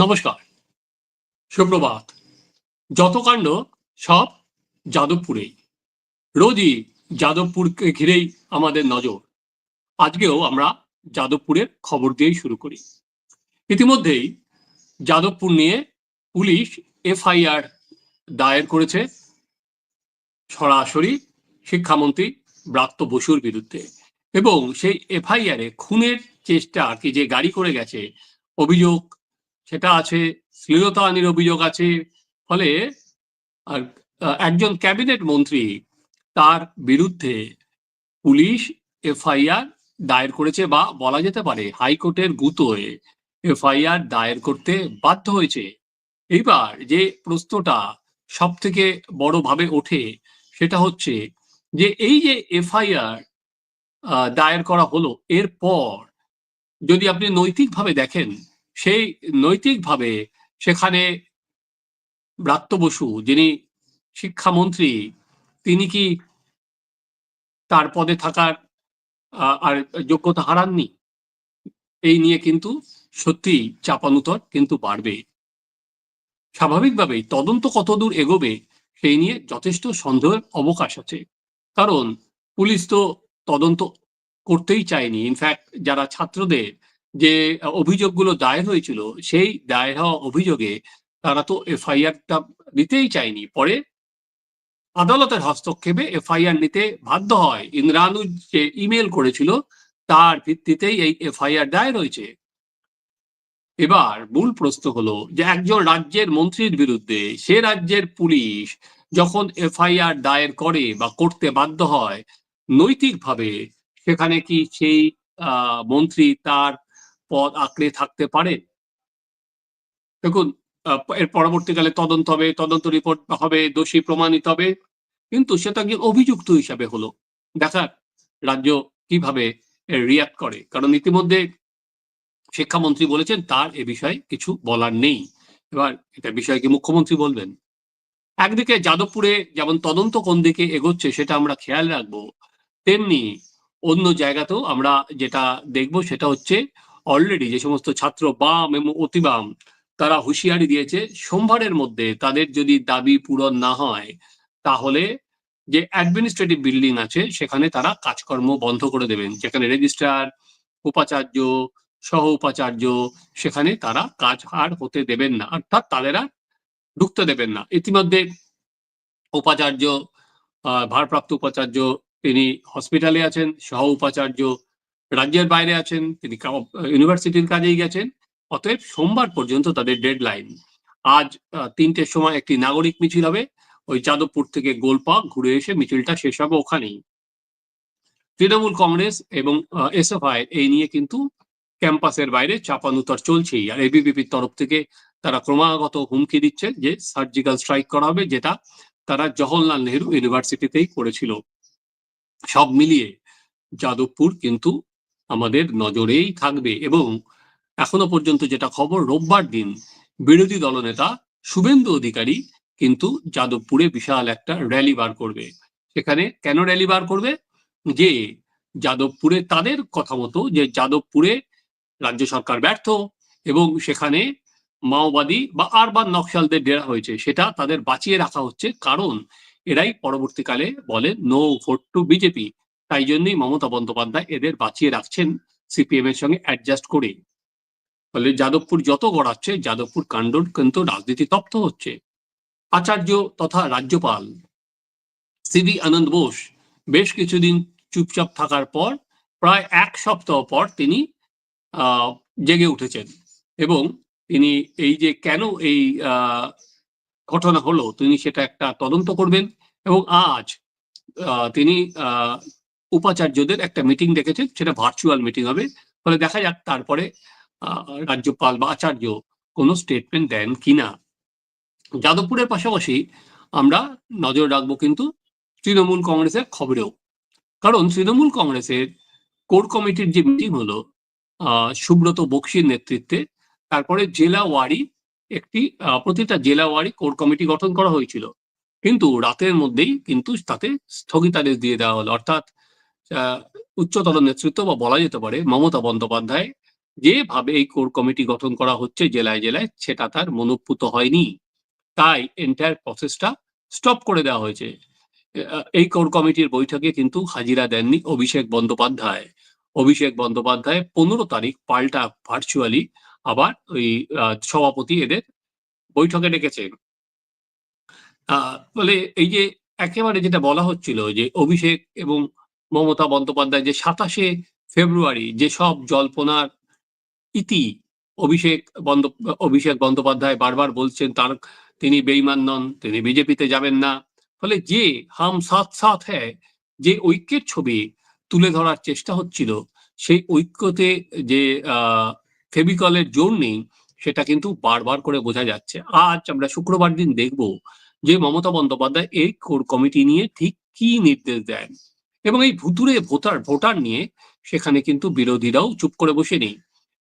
নমস্কার। সুপ্রভাত। যত কাণ্ড, সব যাদবপুরেই। রোজই যাদবপুরকে ঘিরেই আমাদের নজর। আজকেও আমরা যাদবপুরের খবর দিয়েই শুরু করি। ইতিমধ্যেই যাদবপুর নিয়ে পুলিশ, এফআইআর দায়ের করেছে সরাসরি শিক্ষামন্ত্রী ব্রাত্য বসুর বিরুদ্ধে এবং সেই এফআইআরে খুনের চেষ্টা আর কি যে গাড়ি করে গেছে, অভিযোগ সেটা আছে শ্লীলতাহানির অভিযোগ আছে, ফলে আর একজন ক্যাবিনেট মন্ত্রী তার বিরুদ্ধে পুলিশ এফআইআর দায়ের করেছে বা বলা যেতে পারে হাইকোর্টের গুতোয় এফআইআর দায়ের করতে বাধ্য হয়েছে। এইবার যে প্রশ্নটা সব থেকে বড়ভাবে ওঠে সেটা হচ্ছে যে এই যে এফআইআর দায়ের করা হলো, এরপর যদি আপনি নৈতিকভাবে দেখেন সেই নৈতিকভাবে সেখানে ব্রাত্য বসু, যিনি শিক্ষামন্ত্রী, তিনি কি তার পদে থাকার আর যোগ্যতা হারাননি? এই নিয়ে কিন্তু সত্যি চাপানুতর কিন্তু বাড়বে। স্বাভাবিকভাবেই তদন্ত কতদূর এগোবে সেই নিয়ে যথেষ্ট সন্দেহের অবকাশ আছে। কারণ পুলিশ তো তদন্ত করতেই চায়নি। ইনফ্যাক্ট যারা ছাত্রদের যে অভিযোগগুলো দায়ের হয়েছিল, সেই দায়ের হওয়া অভিযোগে তারা তো এফআইআরটা দিতেই চায়নি। পরে আদালতের হস্তক্ষেপে এফআইআর নিতে বাধ্য হয়। ইন্দ্রানু যে ইমেল করেছিল, তার ভিত্তিতেই এই এফআইআর দায়ের হয়েছে। এবার মূল প্রশ্ন হলো যে, একজন রাজ্যের মন্ত্রীর বিরুদ্ধে সে রাজ্যের পুলিশ যখন এফআইআর দায়ের করে বা করতে বাধ্য হয়, নৈতিকভাবে সেখানে কি সেই মন্ত্রী তার পদ আঁকড়ে থাকতে পারে। দেখুন এর পরবর্তীকালে তদন্ত হবে, তদন্ত রিপোর্ট হবে, দোষী প্রমাণিত হবে। কিন্তু সেটা একজন অভিযুক্ত হিসাবে হলো। দেখার রাজ্য কীভাবে রিয়াক্ট করে। কারণ ইতিমধ্যে শিক্ষামন্ত্রী বলেছেন, তার এ বিষয়ে কিছু বলার নেই। এবার এটা বিষয়ে কি মুখ্যমন্ত্রী বলবেন? একদিকে যাদবপুরে যেমন তদন্ত কোন দিকে এগোচ্ছে, সেটা আমরা খেয়াল রাখব। তেমনি অন্য জায়গাতেও আমরা যেটা দেখব, সেটা হচ্ছে অলরেডি যে সমস্ত ছাত্র বাম এবং অতিবাম, তারা হুঁশিয়ারি দিয়েছে সোমবারের মধ্যে তাদের যদি দাবি পূরণ না হয়, তাহলে যে অ্যাডমিনিস্ট্রেটিভ বিল্ডিং আছে, সেখানে তারা কাজকর্ম বন্ধ করে দেবেন। যেখানে রেজিস্ট্রার উপাচার্য, সহ উপাচার্য, সেখানে তারা কাজ আর হতে দেবেন না। অর্থাৎ তাদের আর ঢুকতে দেবেন না। ইতিমধ্যে উপাচার্য ভারপ্রাপ্ত উপাচার্য তিনি হসপিটালে আছেন, সহ উপাচার্য রাজ্যের বাইরে আছেন, তিনি ইউনিভার্সিটির কাজেই গেছেন, অতএব সোমবার পর্যন্ত তাদের ডেডলাইন আজ তিনটের সময় একটি নাগরিক মিছিল হবে, ওই যাদবপুর থেকে গোলপাক ঘুরে এসে মিছিলটা শেষ হবে ওখানেই। তৃণমূল কংগ্রেস এবং এসএফআই এই নিয়ে কিন্তু ক্যাম্পাসের বাইরে চাপানুতর চলছেই, আর এবিভিপির তরফ থেকে তারা ক্রমাগত হুমকি দিচ্ছে যে সার্জিক্যাল স্ট্রাইক করা হবে, যেটা তারা জওহরলাল নেহরু ইউনিভার্সিটিতেই করেছিল। সব মিলিয়ে যাদবপুর কিন্তু আমাদের নজরেই থাকবে এবং এখনও পর্যন্ত যেটা খবর রোববার দিন বিরোধী দলনেতা শুভেন্দু অধিকারী কিন্তু যাদবপুরে বিশাল একটা র্যালি বার করবে। সেখানে কেন র্যালি বার করবে? যে যাদবপুরে তাদের কথা মতো যে যাদবপুরে রাজ্য সরকার ব্যর্থ এবং সেখানে মাওবাদী বা আরবান নকশালদের ডেরা হয়েছে, সেটা তাদের বাঁচিয়ে রাখা হচ্ছে। কারণ এরাই পরবর্তীকালে বলে নো ভোট টু বিজেপি তাই জন্যই মমতা বন্দ্যোপাধ্যায় এদের বাঁচিয়ে রাখছেন সিপিএম এর সঙ্গে অ্যাডজাস্ট করে ফলে যাদবপুর যত গড়াচ্ছে, যাদবপুর কাণ্ড কিন্তু রাজনীতি তপ্ত হচ্ছে। আচার্য তথা রাজ্যপাল সিবি আনন্দ বোস বেশ কিছুদিন চুপচাপ থাকার পর, প্রায় এক সপ্তাহ পর তিনি জেগে উঠেছেন এবং তিনি এই যে কেন এই ঘটনা হলো, তিনি সেটা একটা তদন্ত করবেন এবং আজ তিনি উপাচার্যদের একটা মিটিং ডেকেছেন সেটা ভার্চুয়াল মিটিং হবে। ফলে দেখা যাক তারপরে রাজ্যপাল বা আচার্য কোনো স্টেটমেন্ট দেন কিনা। যাদবপুরের পাশাপাশি আমরা নজর রাখব কিন্তু তৃণমূল কংগ্রেসের খবরেও। কারণ তৃণমূল কংগ্রেসের কোর কমিটির যে মিটিং হলো সুব্রত বক্সির নেতৃত্বে, তারপরে জেলা ওয়ারি একটি প্রতিটা জেলা ওয়ারি কোর কমিটি গঠন করা হয়েছিল। কিন্তু রাতের মধ্যেই কিন্তু তাতে স্থগিতাদেশ দিয়ে দেওয়া হলো। অর্থাৎ উচ্চতর নেতৃত্ব বা বলা যেতে পারে মমতা বন্দ্যোপাধ্যায় যেভাবে এই কোর কমিটি গঠন করা হচ্ছে জেলায় জেলায় সেটা তার মনোপুত হয়নি। তাই এন্টায়ার প্রসেসটা স্টপ করে দেওয়া হয়েছে। এই কোর কমিটির বৈঠকে কিন্তু হাজিরা দেননি অভিষেক বন্দ্যোপাধ্যায়। অভিষেক বন্দ্যোপাধ্যায় পনেরো তারিখ পাল্টা ভার্চুয়ালি আবার ওই সভাপতি এদের বৈঠকে ডেকেছেন আহ, ফলে এই যে একেবারে যেটা বলা হচ্ছিল যে অভিষেক এবং মমতা বন্দ্যোপাধ্যায় যে সাতাশে ফেব্রুয়ারি যে সব জল্পনার ইতি অভিষেক বন্দ অভিষেক বন্দ্যোপাধ্যায় বারবার বলছেন তার, তিনি বেইমান নন, তিনি বিজেপিতে যাবেন না। ফলে যে হাম সাথ সাথ হ্যায়, যে ঐক্যের ছবি তুলে ধরার চেষ্টা হচ্ছিল, সেই ঐক্যতে যে ফেবিকলের জোর নেই, সেটা কিন্তু বারবার করে বোঝা যাচ্ছে। আজ আমরা শুক্রবার দিন দেখব যে মমতা বন্দ্যোপাধ্যায় এই কোর কমিটি নিয়ে ঠিক কি নির্দেশ দেন। এবং এই ভুতুরে ভোটার ভোটার নিয়ে সেখানে কিন্তু বিরোধীরাও চুপ করে বসে নেই।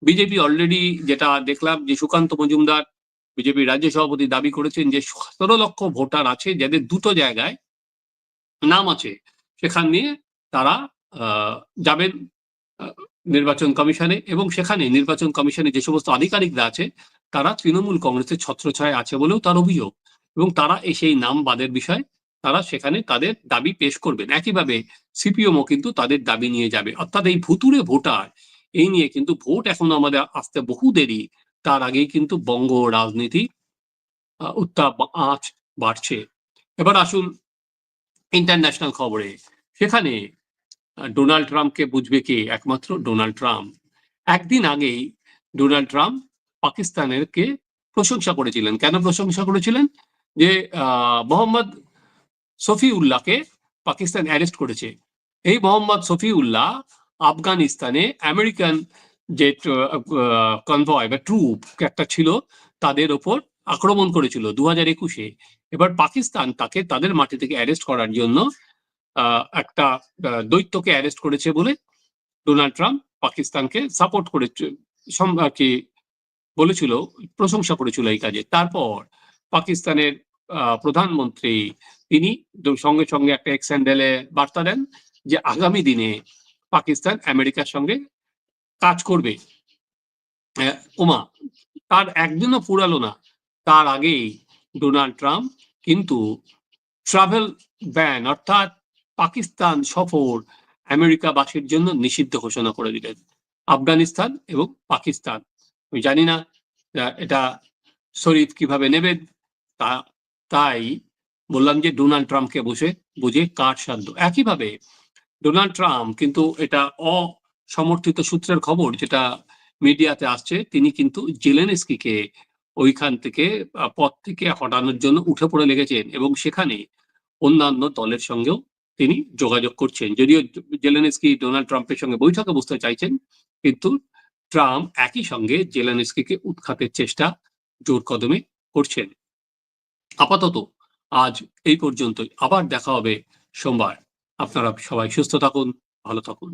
বিজেপি অলরেডি যেটা দেখলাম যে সুকান্ত মজুমদার বিজেপি রাজ্য সভাপতি দাবি করেছেন যে সতেরো লক্ষ ভোটার আছে, যাদের দুটো জায়গায় নাম আছে। সেখান নিয়ে তারা যাবেন নির্বাচন কমিশনে এবং সেখানে নির্বাচন কমিশনে যে সমস্ত আধিকারিকরা আছে, তারা তৃণমূল কংগ্রেসের ছত্রছায় আছে বলেও তার অভিযোগ। এবং তারা এই সেই নাম বাদের বিষয় তারা সেখানে তাদের দাবি পেশ করবেন। একইভাবে সিপিএমও কিন্তু তাদের দাবি নিয়ে যাবে। অর্থাৎ এই ভুতুরে ভোটার এই নিয়ে কিন্তু ভোট এখনও আমাদের আসতে বহু দেরি। তার আগেই কিন্তু বঙ্গ রাজনীতি উত্তাপ আঁচ বাড়ছে। এবার আসুন ইন্টারন্যাশনাল খবরে। সেখানে ডোনাল্ড ট্রাম্পকে বুঝবে কে? একমাত্র ডোনাল্ড ট্রাম্প। একদিন আগেই ডোনাল্ড ট্রাম্প পাকিস্তানের কে প্রশংসা করেছিলেন। কেন প্রশংসা করেছিলেন? যে আহ, মোহাম্মদ শফিউল্লাহকে পাকিস্তান অ্যারেস্ট করেছে। এই মোহাম্মদ শফিউল্লাহ আফগানিস্তানে আমেরিকান যে কনভয় বা ট্রুপ একটা ছিল, তাদের ওপর আক্রমণ করেছিল দু হাজার একুশে। এবার পাকিস্তান তাকে তাদের মাটি থেকে অ্যারেস্ট করার জন্য একটা দৈত্যকে অ্যারেস্ট করেছে বলে ডোনাল্ড ট্রাম্প পাকিস্তানকে সাপোর্ট আর কি বলেছিল, প্রশংসা করেছিল এই কাজে। তারপর পাকিস্তানের প্রধানমন্ত্রী তিনি সঙ্গে সঙ্গে একটা এক্সেন্ডেলে বার্তা দেন যে আগামী দিনে পাকিস্তান আমেরিকার সঙ্গে কাজ করবে। ওমা তার একদিনও ফুরালো না। তার আগেই ডোনাল্ড ট্রাম্প কিন্তু ট্রাভেল ব্যান অর্থাৎ পাকিস্তান সফর আমেরিকাবাসীর জন্য নিষিদ্ধ ঘোষণা করে দিলেন। আফগানিস্তান এবং পাকিস্তান। আমি জানি না এটা শরীফ কীভাবে নেবেন তা তাই বললাম যে ডোনাল্ড ট্রাম্পকে বসে বুঝে কাঠ সাধ্য। একইভাবে ডোনাল্ড ট্রাম্প কিন্তু এটা অসমর্থিত সূত্রের খবর যেটা মিডিয়াতে আসছে, তিনি কিন্তু জেলেনস্কিকে ওইখান থেকে পদ থেকে হটানোর জন্য উঠে পড়ে লেগেছেন এবং সেখানে অন্যান্য দলের সঙ্গেও তিনি যোগাযোগ করছেন। যদিও জেলেনস্কি ডোনাল্ড ট্রাম্পের সঙ্গে বৈঠকে বসতে চাইছেন, কিন্তু ট্রাম্প একই সঙ্গে জেলেনস্কিকে উৎখাতের চেষ্টা জোর কদমে করছেন। আপাতত আজ এই পর্যন্তই। আবার দেখা হবে সোমবার। আপনারা সবাই সুস্থ থাকুন ভালো থাকুন।